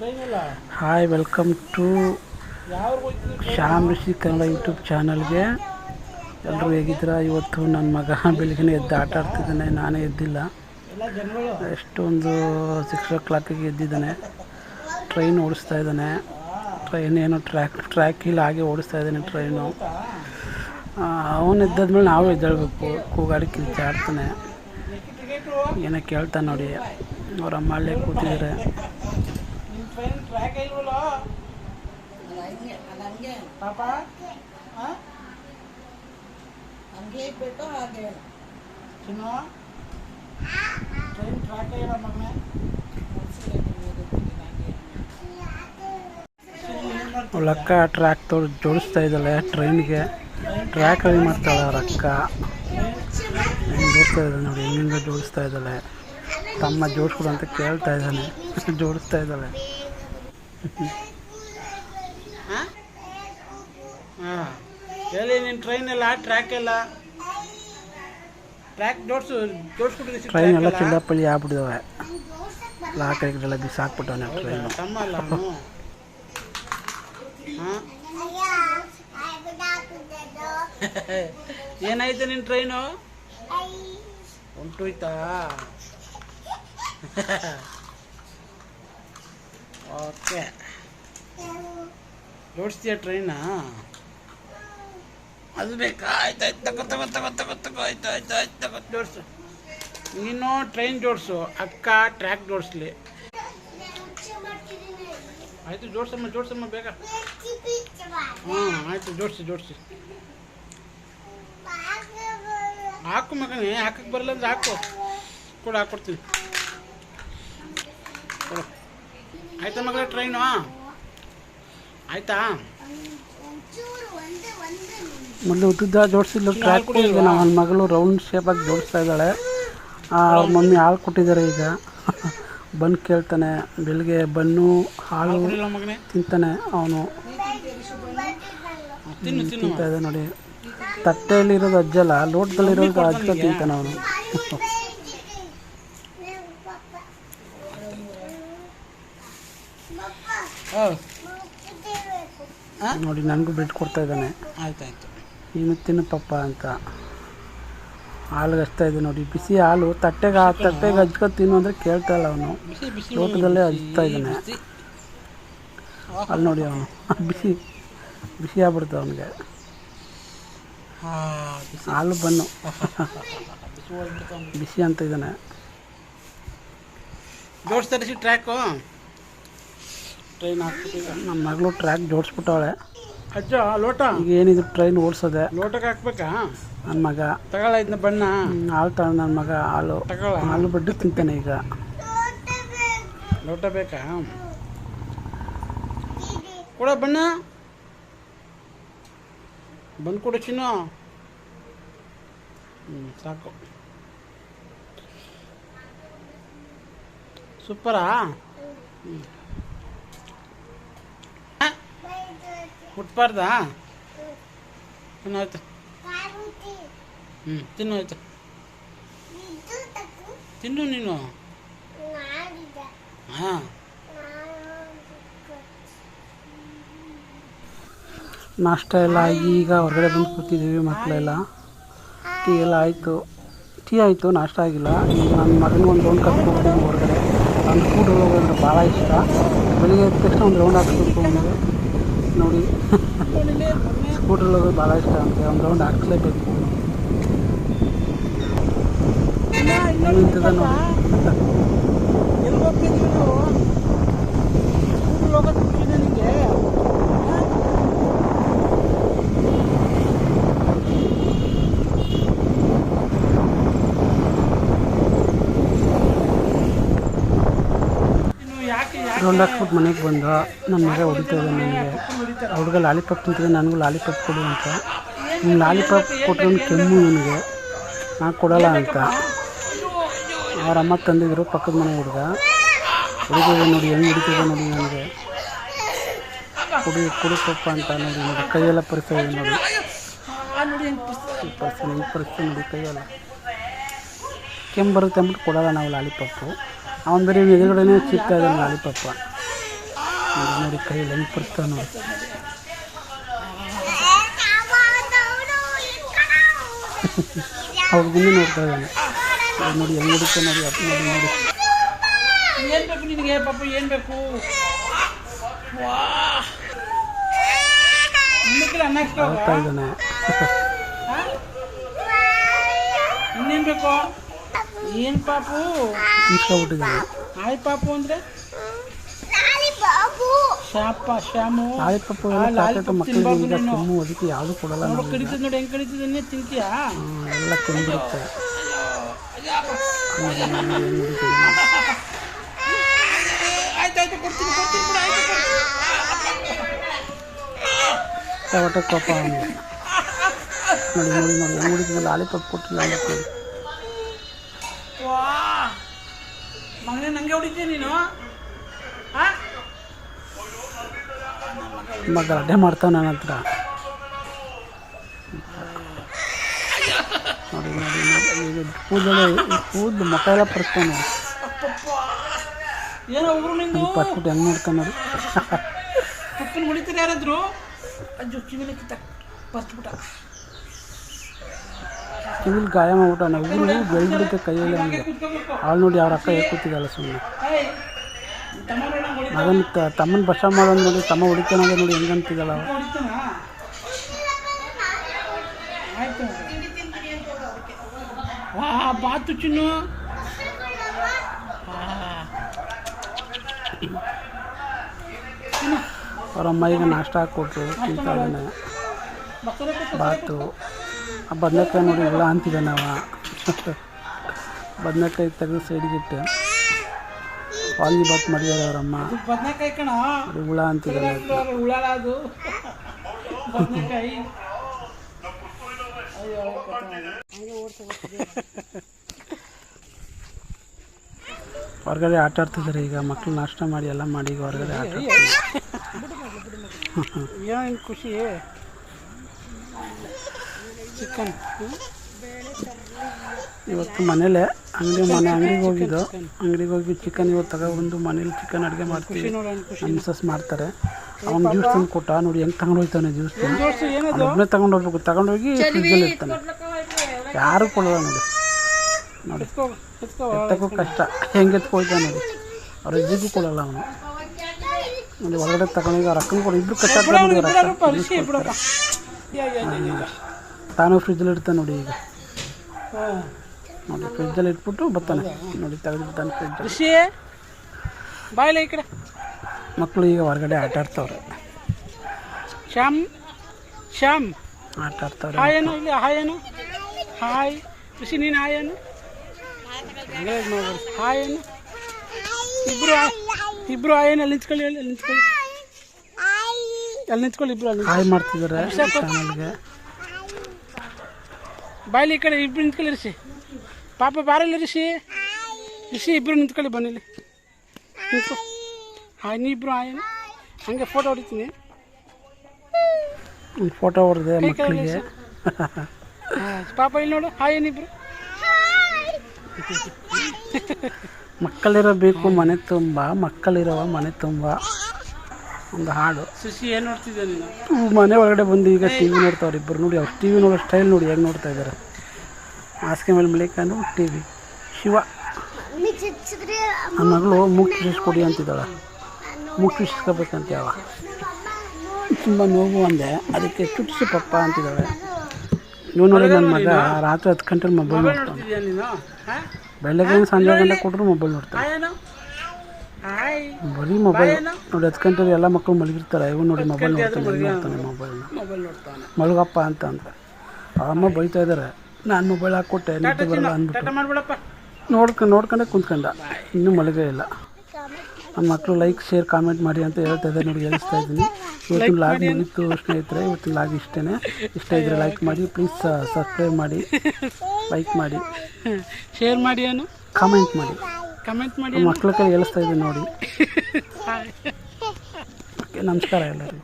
Hi welcome to Shyam Rishi Kannada YouTube ಚಾನಲ್ಗೆ ಎಲ್ಲರೂ ಹೇಗಿದ್ರ ಇವತ್ತು ನನ್ನ ಮಗ ಬೆಳಿಗ್ಗೆ ಎದ್ದು ಆಟ ಆಡ್ತಿದ್ದಾನೆ. ನಾನೇ ಎದ್ದಿಲ್ಲ. ಎಷ್ಟೊಂದು ಸಿಕ್ಸ್ ಓ ಕ್ಲಾಕಿಗೆ ಎದ್ದಿದ್ದಾನೆ. ಟ್ರೈನ್ ಓಡಿಸ್ತಾ ಇದ್ದಾನೆ. ಟ್ರೈನ್ ಏನೋ ಟ್ರ್ಯಾಕ್ ಟ್ರ್ಯಾಕಿಲ್ಲ ಹಾಗೆ ಓಡಿಸ್ತಾ ಇದ್ದಾನೆ ಟ್ರೈನು ಅವನು ಎದ್ದಾದ್ಮೇಲೆ ನಾವು ಎದ್ದೇಳಬೇಕು. ಕೂಗಾಡಿ ಕಿರ್ಚಾಡ್ತಾನೆ ಏನೋ ಕೇಳ್ತಾನೆ ನೋಡಿ. ಅವ್ರ ಅಮ್ಮ ಅಲ್ಲೇ ಕೂತಿದ್ದಾರೆ. ಹಂಗೆ ಟ್ರ್ಯಾಕ್ ಇಲ್ವಲ್ಲ ಪಾಪ? ಹಂಗೆ ಇಟ್ಬಿಟ್ಟು ಹಾಗೆ. ಹೇಳು. ಚಿನ್ನು ಟ್ರೈನ್ ಟ್ರ್ಯಾಕ್ ಇಲ್ಲ ಮೊನ್ನೆ ಲಕ್ಕ ಟ್ರ್ಯಾಕ್ ತೋ ಜೋಡಿಸ್ತಾ ಇದ್ದಾಳೆ ಟ್ರೈನ್ಗೆ ಟ್ರ್ಯಾಕ್ ರೆಡಿ ಮಾಡ್ತಾಳೆ ರಕ್ಕ ಹೆಂಗೆ ಜೋಡಿಸ್ತಾ ಇದ್ದಾಳೆ ನೋಡಿ ಹೆಂಗೆ ಜೋಡಿಸ್ತಾ ಇದ್ದಾಳೆ. ತಮ್ಮ ಜೋಡಿಸ್ಕೊಡು ಅಂತ ಕೇಳ್ತಾ ಇದ್ದಾನೆ. ಜೋಡಿಸ್ತಾ ಇದ್ದಾಳೆ. ಹಾಂ? ಹೇಳಿ ನಿನ್ನ ಟ್ರೈನ್ ಎಲ್ಲ ಟ್ರ್ಯಾಕ್ ಎಲ್ಲ? ಟ್ರ್ಯಾಕ್ ಜೋಡ್ಸು ಜೋಡಿಸ್ಬಿಟ್ಟಿದ್ದೀವಿ ಟ್ರೈನ್ ಎಲ್ಲ ಚಿಲ್ಲಪಳ್ಳಿ ಆಗ್ಬಿಟ್ಟಿದ್ದಾವೆ ಲಾಕ್ ಎಲ್ಲ ಬಿಸಾಕ್ಬಿಟ್ಟವನೆ ಟ್ರೈನು ತಮ್ಮ ಅಲ್ಲ ಹಾಂ? ಏನಾಯ್ತು ನಿನ್ನ ಟ್ರೈನು ಹೊಂಟೋಯ್ತಾ ಓಕೆ ಜೋಡಿಸ್ತೀಯ ಟ್ರೈನಾ ಅದು ಬೇಕಾ. ಆಯ್ತು ಆಯ್ತು, ತಗೋ ತಗೋ ತಗೋ ತಗೋ ತಗೋ, ಆಯ್ತು ಆಯ್ತು ಆಯ್ತು, ತಗೋ, ಜೋಡಿಸು. ನೀನು ಟ್ರೈನ್ ಜೋಡಿಸು. ಅಕ್ಕ ಟ್ರ್ಯಾಕ್ ಜೋಡಿಸ್ಲಿ. ಆಯಿತು, ಜೋಡ್ಸಮ್ಮ ಜೋಡ್ಸಮ್ಮ ಬೇಗ. ಹ್ಞೂ ಆಯಿತು, ಜೋಡಿಸಿ ಜೋಡಿಸಿ. ಹಾಕು ಮಗನೇ ಹಾಕಕ್ಕೆ ಬರಲ್ಲ ಅಂದ್ರೆ ಹಾಕು. ಕೂಡ ಹಾಕ್ಕೊಡ್ತೀನಿ ಕೊಡು. ಆಯ್ತಾ ಮಗಳ ಟ್ರೈನು ಆಯ್ತಾ? ಮೊದಲು ಉದ್ದ ಜೋಡಿಸಿಲ್ಲ ಟ್ರ್ಯಾಕ್ ಈಗ ನನ್ನ ಮಗಳು ರೌಂಡ್ ಶೇಪಾಗಿ ಜೋಡಿಸ್ತಾ ಇದ್ದಾಳೆ. ಅವ್ರ ಮಮ್ಮಿ ಹಾಲು ಕೊಟ್ಟಿದ್ದಾರೆ ಈಗ. ಬಂದು ಕೇಳ್ತಾನೆ ಬೆಳಿಗ್ಗೆ ಬನ್ನು ಹಾಲು ತಿಂತಾನೆ ಅವನು. ತಿಂತಾ ಇದೆ ನೋಡಿ. ತಟ್ಟೆಯಲ್ಲಿರೋದು ಅಜ್ಜಲ್ಲ ಲೋಟದಲ್ಲಿರೋದು ಅಜ್ಜ ತಿಂತಾನೆ ಅವನು ಹಾಂ ನೋಡಿ ನನಗೂ ಬ್ರೆಡ್ ಕೊಡ್ತಾ ಇದ್ದಾನೆ. ಆಯ್ತಾಯ್ತು. ಇನ್ನು ನೀನು ತಿನ್ನು ಪಪ್ಪ ಅಂತ. ಹಾಲು ಹಚ್ತಾ ಇದೆ ನೋಡಿ ಬಿಸಿ ಹಾಲು ತಟ್ಟೆಗೆ ಆ ತಟ್ಟೆಗೆ ಹಚ್ಕೊಂಡು ತಿನ್ನು ಅಂದರೆ ಕೇಳ್ತಾ ಇಲ್ಲ ಅವನು. ತೋಟದಲ್ಲೇ ಲೋಟದಲ್ಲೇ ಹಚ್ತಾ ಇದ್ದಾನೆ. ಅಲ್ಲಿ ನೋಡಿ ಅವನು. ಬಿಸಿ ಬಿಸಿ ಆಗ್ಬಿಡ್ತು ಅವನಿಗೆ. ಹಾಲು ಬನ್ನು. ಬಿಸಿ ಅಂತ ಇದ್ದಾನೆ. ಜೋಡಿಸ್ತಾರೆ ಟ್ರ್ಯಾಕು ಟ್ರೈನ್ ಹಾಕ್ಬಿಟ್ಟು ನಮ್ಮ ಮಗಳು ಟ್ರ್ಯಾಕ್ ಜೋಡಿಸ್ಬಿಟ್ಟವಳೆ. ಅಜ್ಜ ಲೋಟ? ಈಗ ಏನಿದು ಟ್ರೈನ್ ಓಡಿಸೋದೆ. ಲೋಟಕ್ಕೆ ಹಾಕ್ಬೇಕಾ? ನನ್ನ ಮಗ. ತಗೊಳ ಇದನ್ನ ಬಣ್ಣ. ಹಾಲು ತಗೊಂಡು ನನ್ನ ಮಗ ಹಾಲು. ತಗೊಳ ಹಾಲು ಬಡ್ಡಿ ತಿಂತಾನೆ ಈಗ. ಲೋಟ ಬೇಕಾ? ಕೊಡ ಬಣ್ಣ. ಬಂದು ಕೊಡು ಚಿನ್ನ. ಹ್ಞೂ ಸಾಕು. ಸೂಪರಾ? ಹ್ಞೂ ಮುಟ್ಬಾರ್ದಾ ತಿನ್ನೋಯ್ತು. ಹ್ಞೂ ತಿನ್ನೋಯ್ತು. ತಿನ್ನು ನೀನು. ಹಾಂ. ನಾಷ್ಟ ಎಲ್ಲ ಆಗಿ ಈಗ ಹೊರಗಡೆ ಬಂದು ಕೂತಿದ್ದೀವಿ ಮಕ್ಕಳೆಲ್ಲ. ಟೀ ಎಲ್ಲ ಆಯಿತು. ಟೀ ಆಯಿತು, ನಾಷ್ಟ ಆಗಿಲ್ಲ. ಈಗ ನನ್ನ ಮಗನಿಗೆ ಒಂದು ರೌಂಡ್ ಕರ್ಕೊಂಡ್ಬಿಟ್ಟಿದ್ದೀನಿ ಹೊರಗಡೆ. ಅವ್ನು ಸ್ಕೂಟರ್ ಹೋಗೋದ್ರೆ ಭಾಳ ಇಷ್ಟ. ಬೆಳಿಗ್ಗೆ ಎದ್ದ ತಕ್ಷಣ ಒಂದು ರೌಂಡ್ ಹಾಕ್ಸ್ಬೇಕು ನೋಡಿ ಸ್ಕೂಟ್ರಲ್ಲಿ ಹೋಗೋದು ಭಾಳ ಇಷ್ಟ ಅಂತೆ ಒಂದು ರೌಂಡ್ ಹಾಕ್ಸ್ಲೇಬೇಕು ನಿಂತಿದ್ದ ನೋಡಿ ರೌಂಡ್ ಹಾಕ್ಬಿಟ್ಟು ಮನೆಗೆ ಬಂದ ನನ್ನ ಮಗ ಹೊಡಿತಾ ನನಗೆ. ಹುಡುಗ ಲಾಲಿಪಾಪ್ ತಿಂತಿದ್ದೆ ನನಗೂ ಲಾಲಿಪಾಪ್ ಕೊಡು ಅಂತ. ನೀನು ಲಾಲಿಪಾಪ್ ಕೊಟ್ಟರೆ ಕೆಮ್ಮು ನನಗೆ. ನಾನು ಕೊಡಲ್ಲ ಅಂತ. ಅವ್ರ ಅಮ್ಮ ತಂದಿದ್ರು ಪಕ್ಕದ ಮನೆ ಹುಡುಗ. ಹುಡುಗ ನೋಡಿ ಹೆಂಗೆ ಹಿಡಿತಿದೆ ನೋಡಿ ನನಗೆ. ಕುಡಿ ಕುಡಿ ಪಪ್ಪ ಅಂತ ನೋಡಿ ನೋಡಿ ಕೈಯೆಲ್ಲ ಪರಿಸ್ಥಿತಿ ನೋಡಿ. ಈ ಪರಿಸ್ಥಿತಿ ನೋಡಿ ಕೈಯೆಲ್ಲ. ಕೆಮ್ಮು ಬರುತ್ತೆ ಅಂದ್ಬಿಟ್ಟು ಕೊಡಲ್ಲ ನಾವು ಲಾಲಿಪಾಪು. ಅವನು ಬರೀ ಎದುರುಗಡೆನೇ ಸಿಗ್ತಾ ಇದ್ದಾನೆ ಲಾಲಿಪಾಪ ನೋಡಿ ನೋಡಿ ಕೈ ಹೆಂಗೆ ಬರ್ತಾವ ನೋಡಿ. ಅವ್ರ ಮುಂದೆ ನೋಡ್ತಾ ಇದ್ದಾನೆ. ನೋಡಿ ಹೆಂಗೆ ಹುಡುಕ ನೋಡಿ ಅಪ್ಪ ನೋಡಿ ನೋಡಿ. ಏನು ಬೇಕು ನಿನಗೆ ಪಾಪ ಏನು ಬೇಕು? ವಾ. ಇನ್ನಕ್ಕಿಲ್ಲ ಅನ್ನ ಅಳ್ತಾ ಹಾಕ್ತಾವ ಇದ್ದಾನೆ. ಇನ್ನೇನು ಬೇಕು? ಏನು ಪಾಪು? ಇಸ್ಕೊಬಿಟ್ಟಿದ್ದಾನೆ ಆಯ್ ಪಾಪು ಅಂದ್ರೆ? ಶಾಪ ಶ್ಯಾಮು. ಮಕ್ಕಳಿಗೆ ಈಗ ಕೆಮ್ಮು ಅದಕ್ಕೆ ಯಾವುದು ಕೊಡಲ್ಲ ನೋಡು ನಾವು ಕಡಿತದ ನೋಡಿ ಹೆಂಗ್ ಕಡಿತದನ್ನೇ ತಿಂತೀಯಾ? ಎಲ್ಲ ನೋಡಿ, ನೋಡಿ, ಕೊಡ್ತೀನಿ ಕೊಡ್ತೀನಿ ಬಿಡು ಆಯ್ತು ಕೋಪ ನೋಡಿ ನೋಡಿ ನೋಡಿ ಹೆಂಗೆ ಕೊಟ್ಟಿಲ್ಲ ವಾ ಮಗನೇ ನಂಗೆ ಹೊಡಿತೀಯ ನೀನು? ತುಂಬ ಗಲಾಟೆ ಮಾಡ್ತಾವ ನನ್ನ ಹತ್ರ. ನೋಡಿ ನೋಡಿ ನೋಡಿ ಕೂದಲು ಕೂದಲು ಮಕ ಎಲ್ಲ ಏನೋ ಒಬ್ರು ನಿಂದು? ಪರ್ಸ್ಬಿಟ್ಟು ಹೆಂಗೆ ನೋಡ್ತಾನೆ ನೋಡಿ ಪಪ್ಪನ ಹೊಡಿತಾರೆ ಯಾರಾದ್ರು? ಅಜ್ಜು ಕಿವಿನ ಕಿತ್ತ ಪಸ್ಬಿಟ್ಟ ಕಿವಿಲ್ ಗಾಯ ಮಾಡ್ಬಿಟ್ಟ ನಾವು ಇವರು ಬೆಳ್ಬಿಡುತ್ತೆ ಕೈಯಲ್ಲಿ ಅವನಿಗೆ ಹಾಳು ನೋಡಿ ಅವ್ರ ಅಕ್ಕ ಹೇಗೆ ಕೂತಿದ್ದಾಳೆ ಸುಮ್ಮನೆ ಹೊಡಿ ಮಗನ ತಮ್ಮನ ಬಸ ಮಾಡೋದು ನೋಡಿ, ತಮ್ಮ ಹೊಡಿತಾನಂದ್ರೆ ನೋಡಿ ಹೆಂಗಂತಿದ್ದಾಳ ಅವ ಹೊಡಿತಾನ ಬಾತು ಚಿನ್ನು. ಅವ್ರ ಅಮ್ಮ ಈಗ ನಾಷ್ಟ ಹಾಕ್ಕೊಟ್ರು ಬಾತು. ಆ ಬದನೆಕಾಯಿ ನೋಡಿ ಹುಳ ಅಂತಿದ್ದಾನೆ ನಾವ. ಬದನೆಕಾಯಿ ತೆಗೆದು ಸೈಡ್ಗಿಟ್ಟು ವಾಂಗಿ ಬಾತ್ ಮಾಡಿದ್ದಾರೆ ಅವರಮ್ಮ. ಹುಳ ಅಯ್ಯೋ ಹೊರಗಡೆ ಆಟ ಆಡ್ತಿದ್ದಾರೆ ಈಗ ಮಕ್ಕಳು ನಾಷ್ಟ ಮಾಡಿ ಎಲ್ಲ ಮಾಡಿ ಈಗ ಹೊರಗಡೆ ಆಟ ಏನು ಖುಷಿ? ಚಿಕನ್. ಇವತ್ತು ಮನೇಲೆ ಅಂಗಡಿ ಮನೆ ಅಂಗಡಿಗೆ ಹೋಗಿದ್ದು. ಅಂಗಡಿಗೆ ಹೋಗಿ ಚಿಕನ್ ಇವತ್ತು ತಗೊಬಂದು ಮನೇಲಿ ಚಿಕನ್ ಅಡುಗೆ ಮಾಡ್ತೀವಿ. ನಮ್ಮ ಮಿಸಸ್ ಮಾಡ್ತಾರೆ. ಅವ್ನು ಜ್ಯೂಸ್ ತಂದು ಕೊಟ್ಟ. ನೋಡಿ ಹೆಂಗೆ ತಗೊಂಡು ಹೋಗ್ತಾನೆ ಜ್ಯೂಸ್ ಒಬ್ಬನೇ ತಗೊಂಡು ಹೋಗ್ಬೇಕು. ತಗೊಂಡೋಗಿ ಫ್ರಿಜ್ಜಲ್ಲಿ ಇರ್ತಾನೆ ಯಾರು ಕೊಡಲ್ಲ ನೋಡಿ. ನೋಡಿ. ಎತ್ತಕ್ಕೂ ಕಷ್ಟ. ಹೆಂಗೆ ಎತ್ಕೊಳ್ತಾನೆ ನೋಡಿ. ಅವ್ರ ಇದ್ದಿದ್ದು ಕೊಡಲ್ಲ ಅವನು. ನೋಡಿ ಒಳಗಡೆ ತಗೊಂಡೋಗಿ ಅವ್ರ ಅಕ್ಕನ ಕೊಡು ಇಬ್ರು ಕಷ್ಟ ನೋಡಿ ಅವ್ರ ಅಕ್ಕ ತಾನು ಫ್ರಿಜ್ಜಲ್ಲಿ ಇಡ್ತಾನೆ ನೋಡಿ ಈಗ. ನೋಡಿ ಫ್ರಿಜ್ಜಲ್ಲಿ ಇಟ್ಬಿಟ್ಟು ಬರ್ತಾನೆ. ನೋಡಿ ತೆಗೆದಿರ್ತಾನೆ ಫ್ರಿಜ್ ಬಾಯ್ಲೆ ಈ ಕಡೆ. ಮಕ್ಕಳು ಈಗ ಹೊರಗಡೆ ಆಟ ಆಡ್ತವ್ರೆ. ಶ್ಯಾಮ್ ಶ್ಯಾಮ್. ಆಟ ಆಡ್ತವ್ರೆ ಹಾಯೇನು ಏನು ಇಲ್ಲಿ ಹಾಯೇನು ಹಾಯ್. ಋಷಿ ನೀನು ಹಾಯೇನು ಹಾಯೇನು ಇಬ್ಬರು ಇಬ್ಬರು ಹಾಯೇನು ಅಲ್ಲಿ ನಿಂತ್ಕೊಳ್ಳಿ ಅಲ್ಲಿ ಅಲ್ಲಿ ನಿಂತ್ಕೊಳ್ಳಿ. ಅಲ್ಲಿ ನಿಂತ್ಕೊಳ್ಳಿ ಇಬ್ಬರು ಅಲ್ಲಿ ಹಾಯ್ ಮಾಡ್ತಿದ್ದಾರೆ ಚಾನಲ್ಗೆ. ಬಾಯ್ಲಿ ಈ ಕಡೆ ಇಬ್ಬರು ನಿಂತ್ಕೊಳ್ಳಿ ಇರಿಸಿ. ಪಾಪ ಬಾರಲ್ಲಿ ಇರಿಸಿ. ಇರಿಸಿ ಇಬ್ಬರು ನಿಂತ್ಕೊಳ್ಳಿ ಬನ್ನಿಲ್ಲಿ ನಿಂತ್ಕೊ. ಹಾಯ್ ನೀ ಹಾಯ್ ಏನು? ಹಂಗೆ ಫೋಟೋ ಹೊಡಿತೀನಿ. ಫೋಟೋ ಹೊಡೆದೆ ಮಕ್ಕಳಿಗೆ. ಪಾಪ ಇಲ್ಲಿ ನೋಡು. ಹಾಯ್ ಏನಿಬ್ರು ಮಕ್ಕಳಿರಬೇಕು ಮನೆ ತುಂಬ. ಮಕ್ಕಳಿರೋವ ಮನೆ ತುಂಬ. ಒಂದು ಹಾಡು. ಸುಶಿ ಏನು ನೋಡ್ತಿದ್ದೆ ನೀನು? ಇವ್ರು ಮನೆ ಒಳಗಡೆ ಬಂದು ಈಗ ಟಿ ವಿ ನೋಡ್ತಾವ್ರೆ ಇಬ್ಬರು ನೋಡಿ ಅವ್ರು ಟಿ ವಿ ನೋಡೋ ಸ್ಟೈಲ್ ನೋಡಿ ಹೆಂಗೆ ನೋಡ್ತಾ ಇದ್ದಾರೆ ಹಾಸಿಗೆ ಮೇಲೆ ಮಲಿಕೊಂಡು ಟಿ ವಿ. ಶಿವ. ನನ್ನ ಮಗಳು ಮೂಗ್ ಕೊಡಿ ಅಂತಿದ್ದಾಳೆ. ಮುಖ ಚುಚ್ಸ್ಕೋಬೇಕಂತ ಯಾವ ತುಂಬ ನೋವು ಅಂದೆ. ಅದಕ್ಕೆ ಚುಟ್ಸು ಪಪ್ಪ ಅಂತಿದ್ದಾಳೆ. ನೀವು ನೋಡಿ ನನ್ನ ಮಗ ರಾತ್ರಿ ಹತ್ತು ಗಂಟೆ ಮೊಬೈಲ್ ನೋಡ್ತಾನೆ ಬೆಳಗ್ಗೆ ಸಂಜೆ ಗಂಟೆ ಕೊಟ್ಟರು ಮೊಬೈಲ್ ನೋಡ್ತಾನೆ ಬರೀ ಮೊಬೈಲ್ ನೋಡಿ ಹತ್ತು ಗಂಟೆಗೆ ಎಲ್ಲ ಮಕ್ಕಳು ಮಲಗಿರ್ತಾರೆ. ಇವ್ ನೋಡಿ ಮೊಬೈಲ್ ನೋಡ್ತಾನೆ ನೋಡ್ತಾನೆ ಮೊಬೈಲ್ನ ಮೊಬೈಲ್ ನೋಡ್ತಾನೆ. ಮಲಗಪ್ಪ ಅಂತ ಅಂತ ಅಮ್ಮ ಬೈತಾ ಇದ್ದಾರೆ ನಾನು ಮೊಬೈಲ್ ಹಾಕ್ಕೊಟ್ಟೆ ನಿದ್ದೆ ಬರಲ್ಲ ಅಂದ್ಬಿಟ್ಟು. ನೋಡ್ಕೊಂಡು ನೋಡ್ಕೊಂಡೆ ಕುಂತ್ಕೊಂಡ. ಇನ್ನೂ ಮಲಗೇ ಇಲ್ಲ. ನಮ್ಮ ಮಕ್ಕಳು ಲೈಕ್ ಶೇರ್ ಕಾಮೆಂಟ್ ಮಾಡಿ ಅಂತ ಹೇಳ್ತಾ ಇದ್ದಾರೆ ನೋಡಿ ಹೇಳಿಸ್ತಾ ಇದ್ದೀನಿ. ಇವತ್ತಿನ ಲಾಗ್ ಮುಗೀತು ಸ್ನೇಹಿತರೆ ಇವತ್ತಿನ ಲಾಗ್ ಇಷ್ಟೇ ಇಷ್ಟ ಇದ್ರೆ ಲೈಕ್ ಮಾಡಿ ಪ್ಲೀಸ್ ಸಬ್ಸ್ಕ್ರೈಬ್ ಮಾಡಿ. ಲೈಕ್ ಮಾಡಿ. ಶೇರ್ ಮಾಡಿ ಏನು ಕಾಮೆಂಟ್ ಮಾಡಿ. ಕಮೆಂಟ್ ಮಾಡಿ ಮಕ್ಕಳ ಕೈ ಎಲ್ಲಿಸ್ತಾ ಇದ್ದೀನಿ ನೋಡಿ. ನಮಸ್ಕಾರ ಎಲ್ಲರಿಗೂ.